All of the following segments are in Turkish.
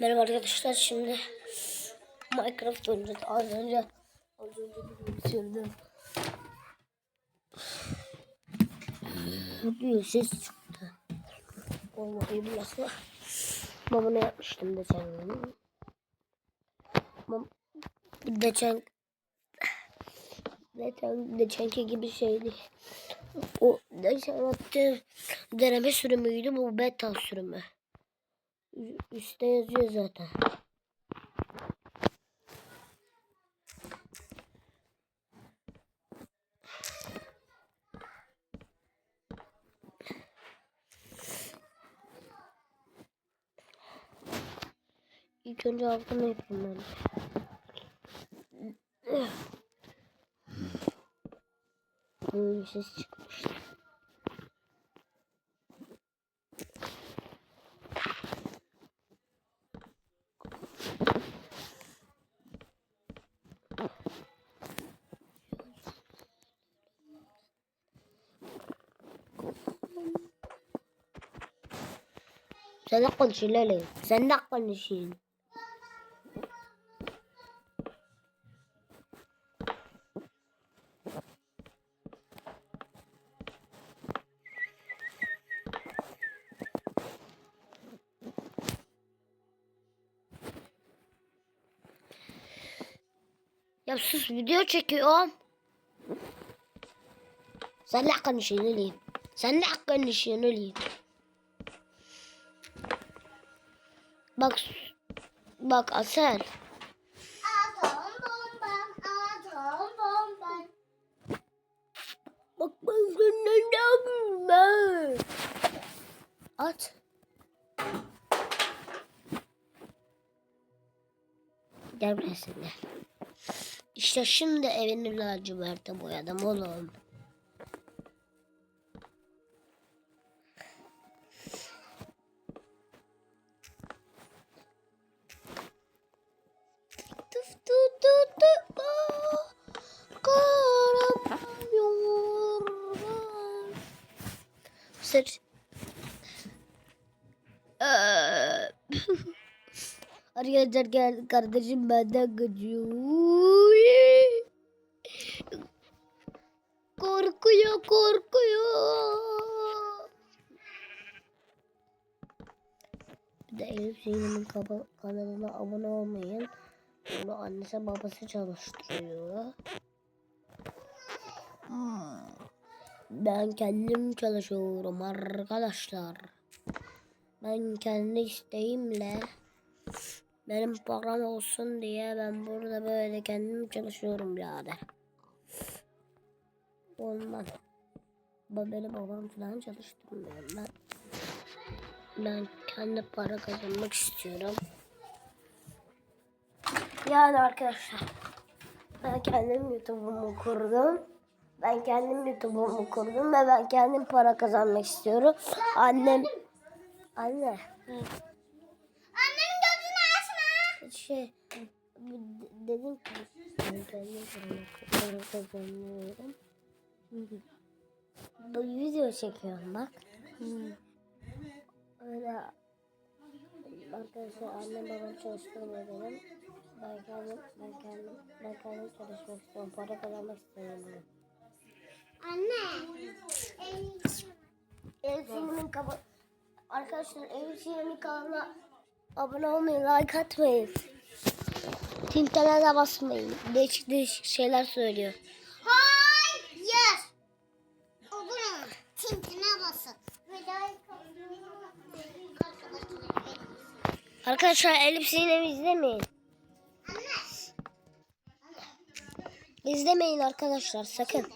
Merhaba arkadaşlar şimdi Minecraft oynayacağız. Az önce az önce bitirdim. Bir ses çıktı. Vallahi billahi. Baba ne yapmıştım geçen gün? Bab- Geçen Geçen, geçenki gibi şeydi. O geçen attığım deneme sürümüydü bu beta sürümü. Üstte yazıyor zaten. İlk önce altını yapayım ben. Böyle ses çıkmıştı. Sen ne konuşuyorsun Lale? Sen ne konuşuyorsun? Ya sus video çekiyorum. Sen ne konuşuyorsun Lale? Sen ne konuşuyorsun Lale? Bak bak Asel. Atom bombam, atom bombam. Bak ben senden ben? At. Gel buraya sen gel. İşte şimdi evini laciverte boyadım oğlum. Arkadaşlar gel kardeşim benden kaçıyor. Korkuyor korkuyor. Bir de Elif Zeynep'in kanalına abone olmayın. Onu annesi babası çalıştırıyor. Ben kendim çalışıyorum arkadaşlar. Ben kendi isteğimle benim param olsun diye ben burada böyle kendim çalışıyorum birader. Ondan. Benim babam falan çalıştırmıyor ben. Ben kendi para kazanmak istiyorum. Yani arkadaşlar ben kendim YouTube'umu kurdum. Ben kendim YouTube'umu kurdum ve ben kendim para kazanmak istiyorum. Annem Anne. Açma. Şey dedim ki ben kendim kazanıyorum. Bu video çekiyorum bak. Öyle arkadaşlar annem babam çalıştırmıyor benim. Ben kendim, ben kendim, ben kendim çalışmak istiyorum. Para kazanmak istiyorum. Anne. Ev Sinem'in kaba... Arkadaşlar Ev Sinem'in kanalına abone olmayın, like atmayın. Tintene de basmayın. Değişik değişik şeyler söylüyor. Hayır. O bunun tintine basın. Arkadaşlar. Elif Sinem'i izlemeyin. İzlemeyin arkadaşlar sakın.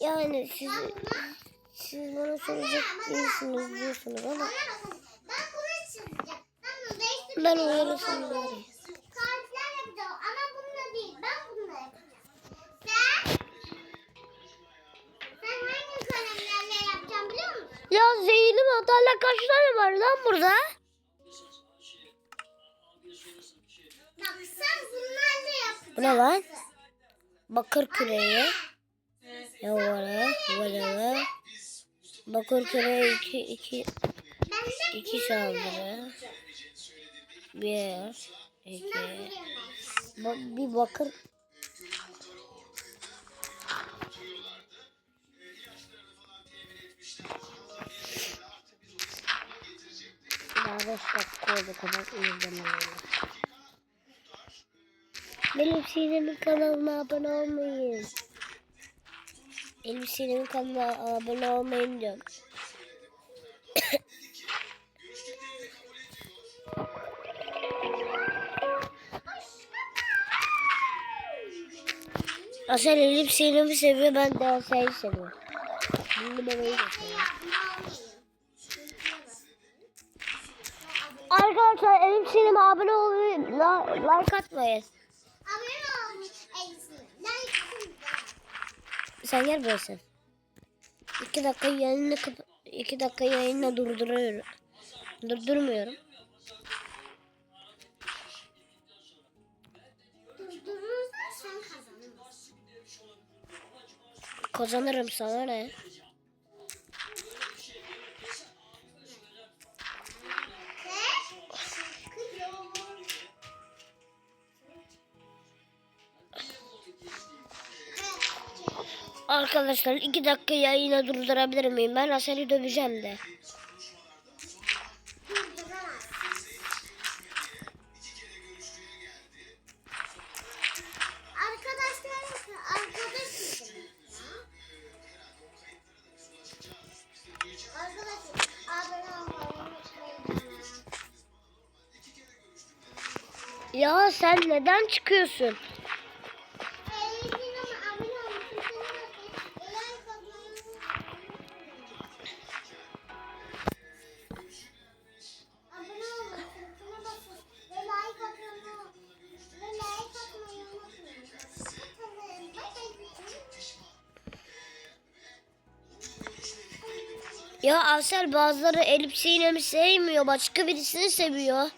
Yani siz siz bana soracak değilsiniz diyorsunuz ama Bana bakın. Ben bunu çizeceğim. Ben uyarısını veriyorum. Kalpler yapacağım ama bununla değil. Ben bununla yapacağım. Sen? Sen hangi kalemlerle yapacağım biliyor musun? Ya zehirli mantarla kaç tane var lan burada? Bak sen bunlarla yapacaksın. Bu ne lan? Bakır küreği. Ya vara, vara. Bakır küreği iki, iki, İki saldırı. Bir, iki. Ba- bir bakır. Daha beş dakika oldu kadar izlemeyelim. Benim Sinem'in kanalına abone olmayın. Benim Sinem'in kanalına abone olmayın diyorum. Asel Elif Sinem'i seviyor ben de Asel'i seviyorum. Arkadaşlar Elif Sinem'e abone olmayı, like atmayın. Abone atın. Sen gel buraya sen. İki dakika yayını iki dakika yayını durduruyorum. Durdurmuyorum. Kazanırım sana ne? Arkadaşlar iki dakika yayını durdurabilir miyim? Ben Asel'i döveceğim de. Unutmayın. Tamam, Ya Asel bazıları Elif Sinem'i sevmiyor. Başka birisini seviyor.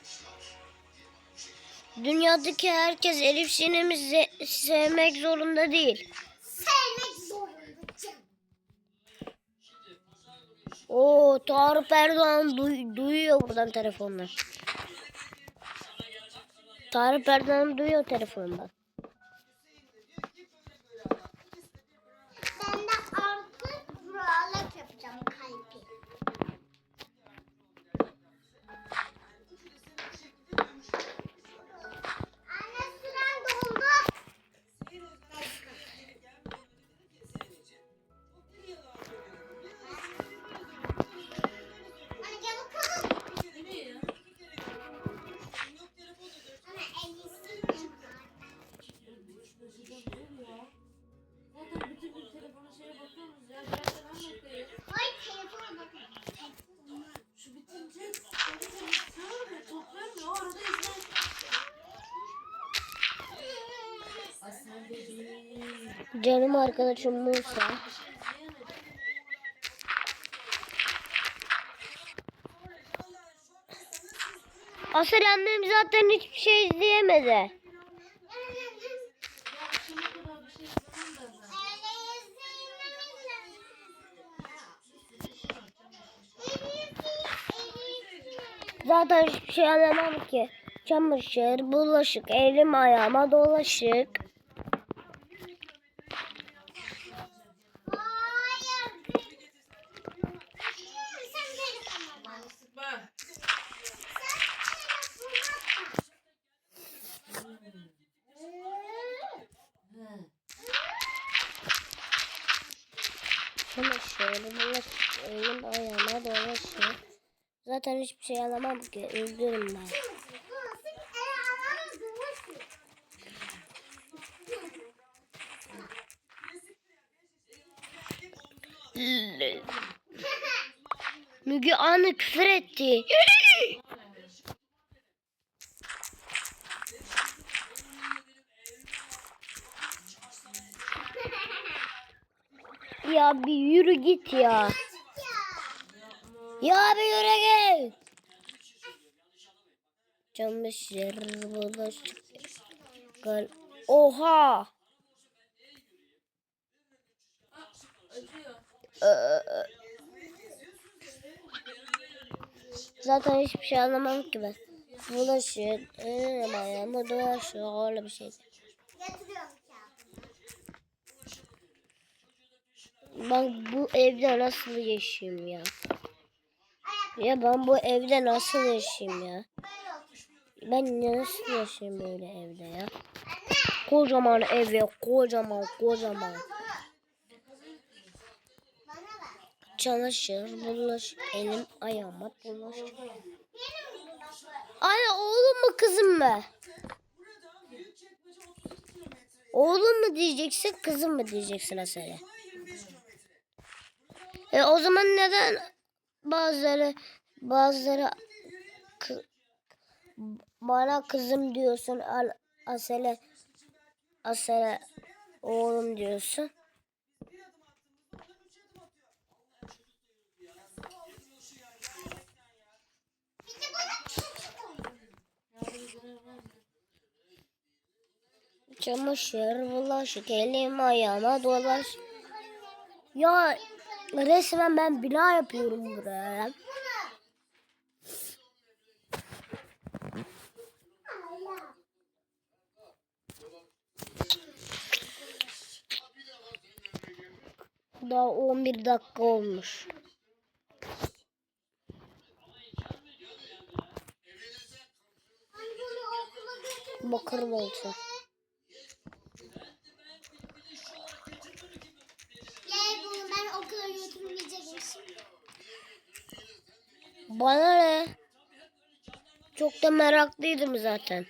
Dünyadaki herkes Elif Sinem'i se- sevmek zorunda değil. Sevmek zorundayım. Oo Tarık Erdoğan duy- duyuyor buradan telefonla. Tarık Erdoğan duyuyor telefondan. Canım arkadaşım Musa. Asel annem zaten hiçbir şey izleyemedi. Zaten. Hiçbir şey anlamam ki. Çamaşır, bulaşık, elim ayağıma dolaşık. Bak. He. Çamaşır, bulaşık, elim ayağıma dolaşık. Zaten hiçbir şey anlamam ki. Üzgünüm ben. Müge Anlı küfür etti. ya bir yürü git ya. Ya bir yürü git. Çamaşır bulaşık. Gal Oha. Ee, Zaten hiçbir şey anlamam ki ben. Bulaşık, elim ayağımı dolaşıyor öyle bir şey. Ben bu evde nasıl yaşayayım ya? Ya ben bu evde nasıl yaşayayım ya? Ben nasıl yaşayayım böyle evde ya? Kocaman ev ya, kocaman kocaman. Çamaşır, bulaşık, elim ayağıma bulaşık. Anne oğlum mu kızım mı? Oğlum mu diyeceksin kızım mı diyeceksin Asel? E o zaman neden bazıları bazıları bana kızım diyorsun al Asel'e Asel'e oğlum diyorsun. Çamaşır, bulaşık, elim ayağıma dolaş. Ya resmen ben bina yapıyorum buraya. Daha 11 dakika olmuş. Bakır bolsa. Bana ne? Çok da meraklıydım zaten.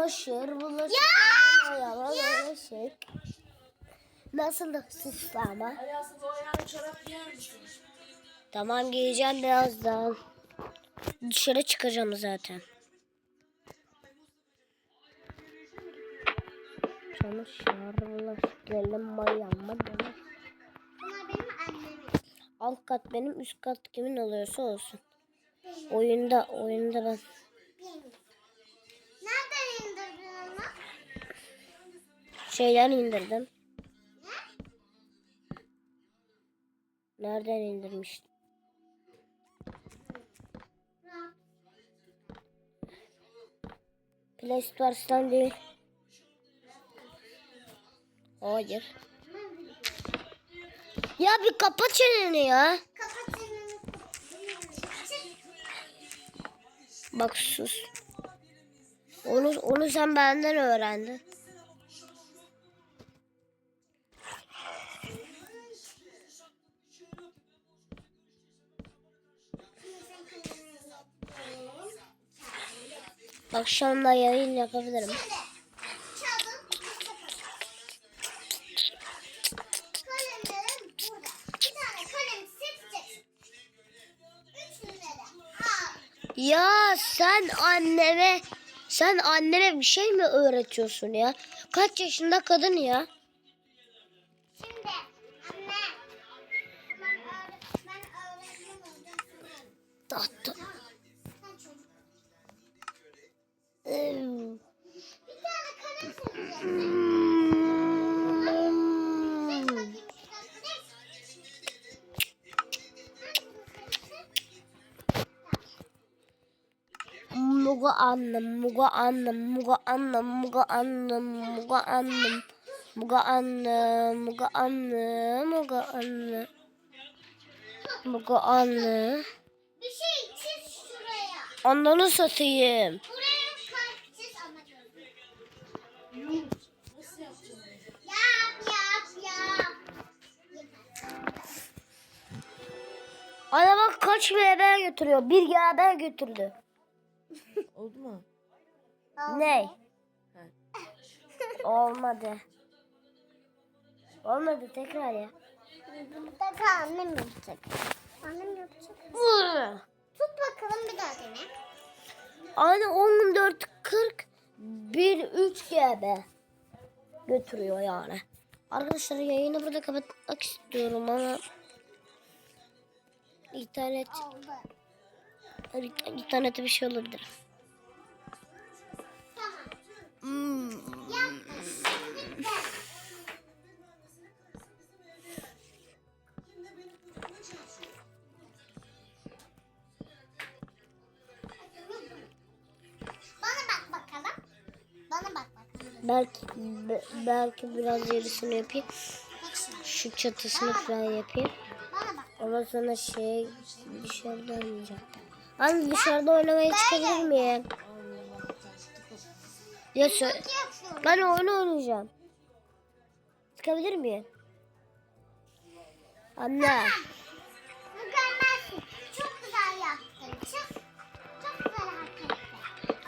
Çamaşır, bulaşık, elim ayağıma bulaşık. Nasıl da süslü ama. Ayasız o ayağına çorap giyer misin? Tamam giyeceğim birazdan. Dışarı çıkacağım zaten. Çamaşır, bulaşık, elim ayağıma bulaşık. Alt kat benim, üst kat kimin oluyorsa olsun. Oyunda, oyunda ben. Benim. Nereden indirdin onu? Şeyden indirdim. Nereden indirmiştim? Play Store'dan değil. Hayır. Ya bir kapat çeneni ya. Kapat çeneni. Çık. Bak sus. Onu, onu sen benden öğrendin. Üç numara. Al. Ya sen anneme sen anneme bir şey mi öğretiyorsun ya? Kaç yaşında kadın ya? Annem, muga annem, muga annem, muga annem, muga annem, muga annem, muga annem, muga annem. Bir şey çiz şuraya. Ananı satayım. Buraya kalp çiz ama gözünü. Nasıl yapacağız? Yap yap yap. Ana bak kaç beraber götürüyor. Bir beraber götürdü. Oldu mu? Ne? Olmadı. Olmadı tekrar ya. Mutlaka annem yapacak. Annem yapacak. Tut bakalım bir daha dene. Anne 14 40 1 3 GB götürüyor yani. Arkadaşlar yayını burada kapatmak istiyorum ama internet internette bir şey olabilir. Bakalım. Belki be- belki biraz gerisini yapayım. Şu çatısını falan yapayım. Ondan sonra şey dışarıda oynayacağım. Anne dışarıda oynamaya çıkabilir miyim? Ya sö- ben oyun oynayacağım. Çıkabilir miyim? Anne. Mükemmelsin. Çok güzel yaptın. Çok, çok güzel hareket ettin.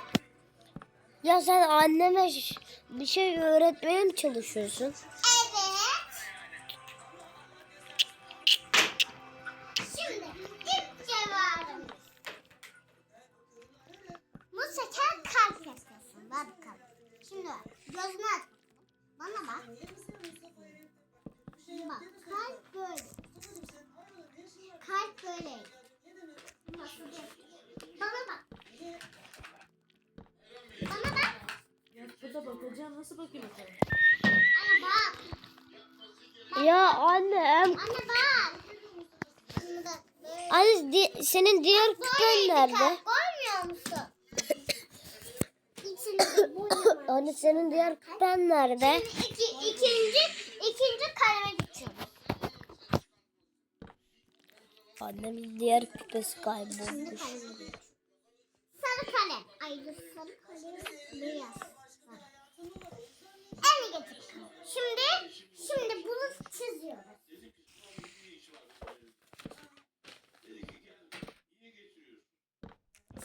Ya sen anneme bir şey öğretmeye mi çalışıyorsun? Nasıl bakayım bakalım? Ana bak. Ya anne em- Anne bak. Şimdi bak. Anne di- senin diğer küpen nerede? Görmüyor musun? Anne senin diğer küpen nerede? Şimdi iki, ikinci, ikinci kaleme geçiyoruz. Annemin diğer küpesi Şimdi kaybolmuş. kaleme geçiyoruz. Sarı kalem. Ay dur sarı kalem. Beyaz. Bak. En getir kalem. Şimdi, şimdi bunu çiziyoruz.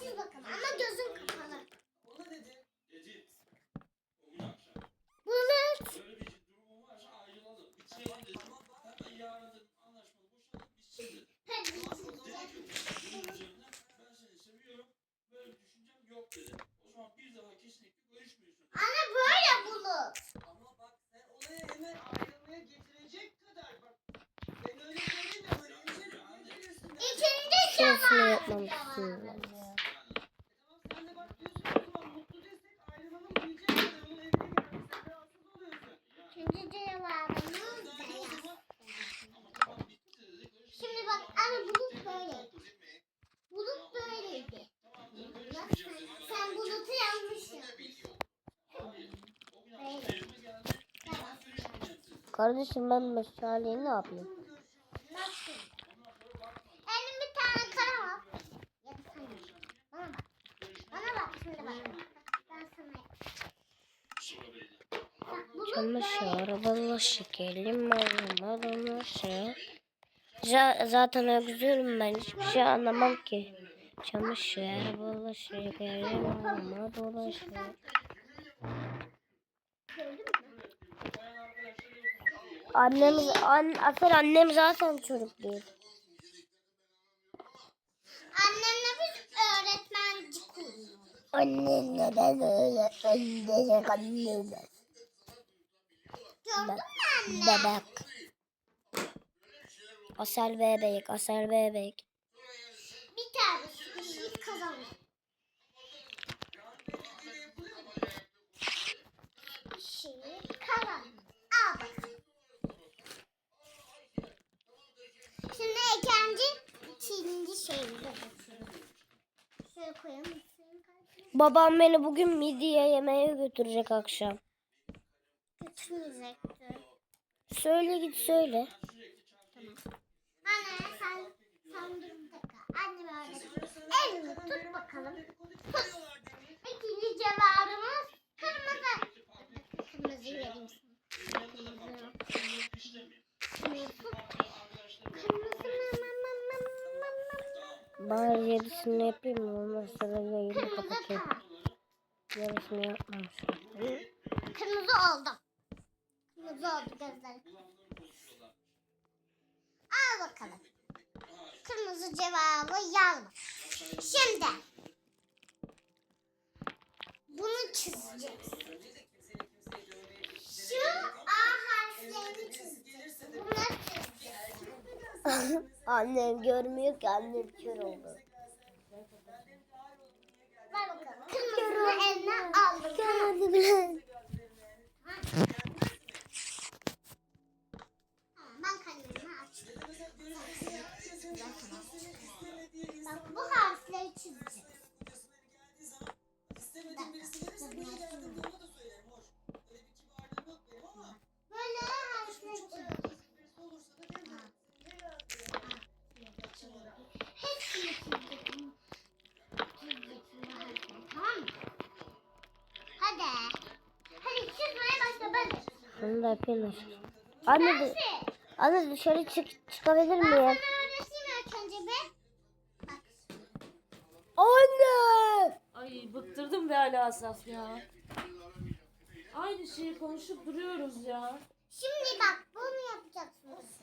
Bakalım. Ama gözün kapalı. Bulut. Anne böyle bulut. Ama bak sen olayı hemen ayrılmaya getirecek kadar bak. Ben öyle söyleyeyim de böyle ince ince üstüne. İkinci Şurasını cevap. yapmam istiyorum. Tamam sen de bak diyorsun ki o zaman mutlu desek ayrılalım diyecek kadar onun evine gidelim. Sen rahatsız oluyorsun. İkinci cevabımız beyaz. Şimdi bak anne bulut böyleydi. Bulut böyleydi. Bak sen, sen bulutu yanlış yapmışsın. Böyle. Tamam. Kardeşim ben meşaleyi ne yapayım? Nasıl? Elim bir tane sen yap. Bana bak. Bana bak şimdi bak. Ben sana bulaşık, elim ağzıma dolaşır. Z- zaten öksürüm ben hiçbir şey anlamam ki. Çamaşır, bulaşık, elim ağzıma dolaşır. Annemiz, an, asıl annem zaten çocuk değil. Annemle biz öğretmenci kuruyoruz. Annem neden öyle öldürecek annem? Gördün mü anne? Bebek. Asel bebek, asel bebek. Bir tane sürpriz kazanır. Bir şey kazanır. Al bakalım. Şimdi ikinci, ikinci şeyimize geçiyoruz. Şöyle koyalım. Babam beni bugün midye yemeğe götürecek akşam. götürmeyecektir. Söyle git söyle. Anne sen, sen dur bir dakika. Annem öğretmen. Elini tut bakalım. Tut. İkinci cevabımız kırmızı. Kırmızı vereyim sana. Kırmızı. Kırmızı. Bari yarısını yapayım bakalım. Kırmızı cevabı yazma. Şimdi bunu çizeceğiz. Şu A harflerini çizeceğiz. Bunları çizeceğiz. Annem görmüyor ki annem kör oldu. Ver bakalım. Kırmızını eline al aldım. Geldi Bak bu harfleri çizeceğim. İstemediğim birisi gelirse niye geldim diye ona da söylerim hoş. Öyle bir kibarlığım yok benim ama Böyle harfleri çizeceğim. birisi olursa da derim. Hepsini çizeceğim. Çizeceğim harfleri tamam mı? Hadi. Hadi çizmeye başla ben. Bunu da yapıyorlar. Anne, anne dışarı çık çıkabilir miyim? Be Ali Asaf ya. Aynı şeyi konuşup duruyoruz ya. Şimdi bak bunu yapacaksınız.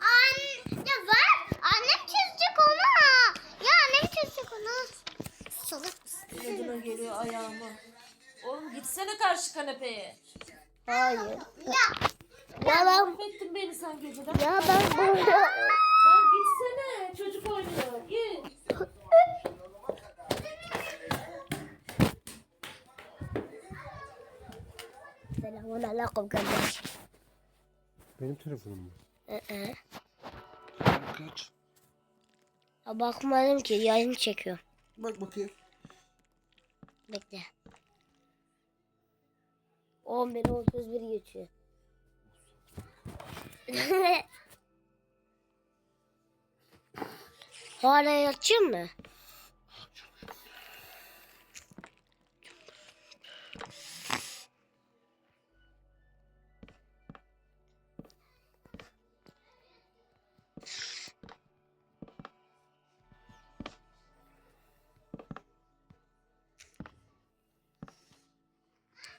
Anne ya ver. Annem çizecek onu. Ya annem çizecek onu. Salak mısın? Yadına geliyor ayağıma. Oğlum gitsene karşı kanepeye. Hayır. Ya Ya ben, Affettin beni sen geceden. ya ben burada... Çocuk oynuyor. Git. Selamun aleyküm kardeş. Benim telefonum mu? Ee, Kaç? ya bakmadım ki yayın çekiyor. Bak bakayım. Bekle. 11 31 geçiyor. Hala yatacak mı?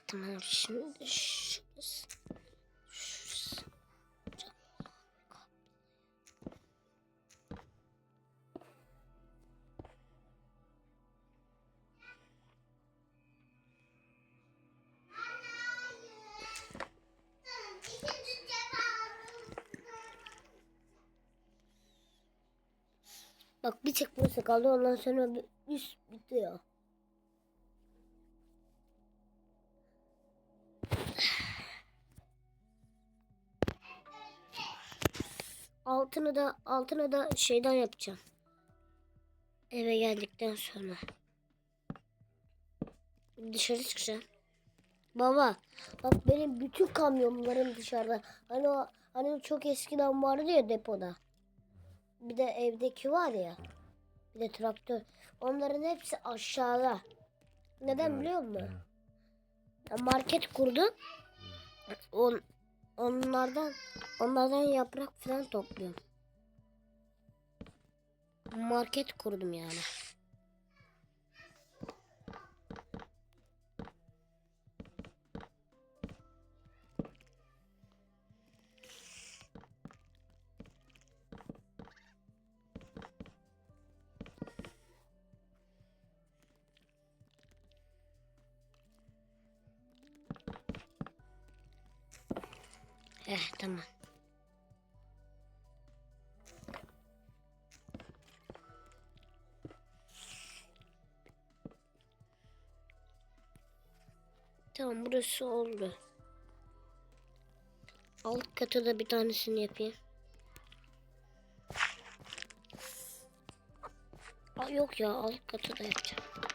Tamam şimdi Bak bir tek kaldı ondan sonra bir üst bitiyor. Altını da altını da şeyden yapacağım. Eve geldikten sonra. Dışarı çıkacağım. Baba bak benim bütün kamyonlarım dışarıda. Hani o hani çok eskiden vardı ya depoda. Bir de evdeki var ya. Bir de traktör. Onların hepsi aşağıda. Neden biliyor musun? Market kurdum. On, onlardan onlardan yaprak falan topluyorum. Market kurdum yani. Eh tamam. Tamam burası oldu. Alt katı da bir tanesini yapayım. Aa, yok ya alt katı da yapacağım.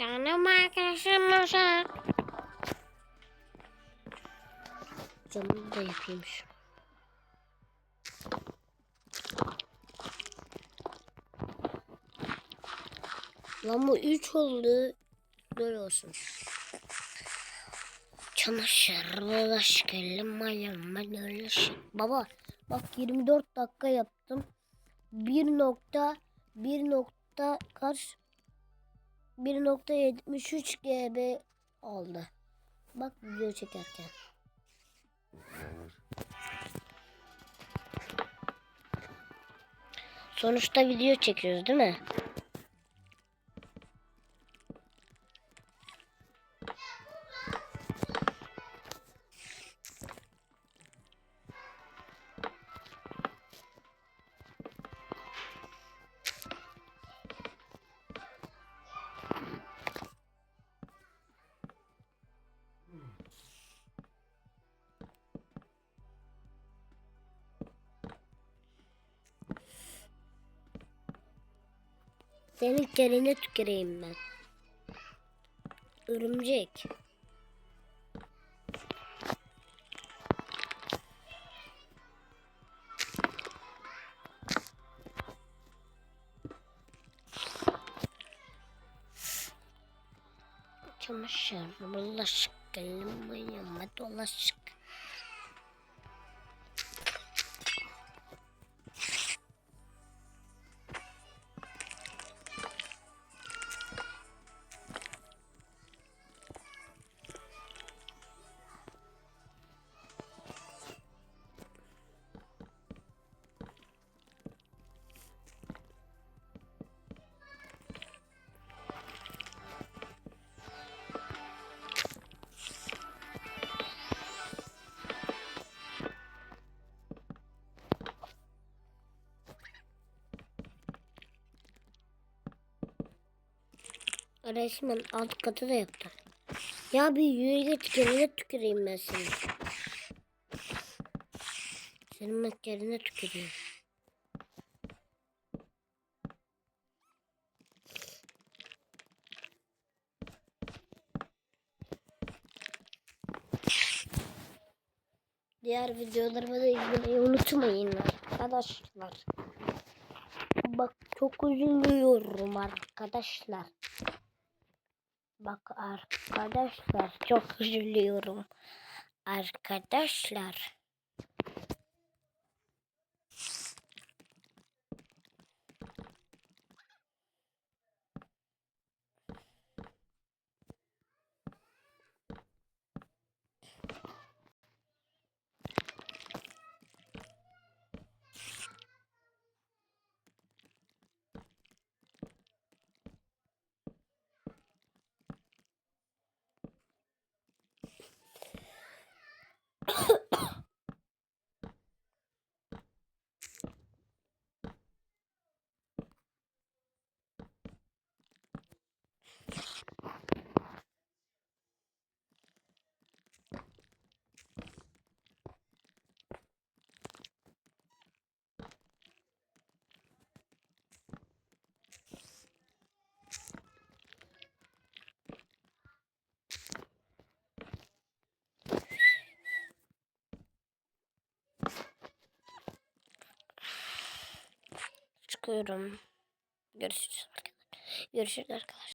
Canım arkadaşım olsa. Camını da yapayım şu. Lan bu 3 oldu. Böyle olsun. Çamaşır, bulaşık, elim, ayağım, ben öyle şey. Baba bak 24 dakika yaptım. 1 nokta 1 nokta kaç 1.73 GB oldu. Bak video çekerken. Sonuçta video çekiyoruz değil mi? Senin kerine tüküreyim ben. Örümcek. Çamaşır, bulaşık, elim ayağıma dolaşık. Resmen alt katı da yaptım. Ya bir yürü git kerine tüküreyim ben seni. Senin kerine tüküreyim. Diğer videolarımı da izlemeyi unutmayın arkadaşlar. Bak çok üzülüyorum arkadaşlar. Bak arkadaşlar çok üzülüyorum. Arkadaşlar. Çıkıyorum. Görüşürüz arkadaşlar. Görüşürüz arkadaşlar.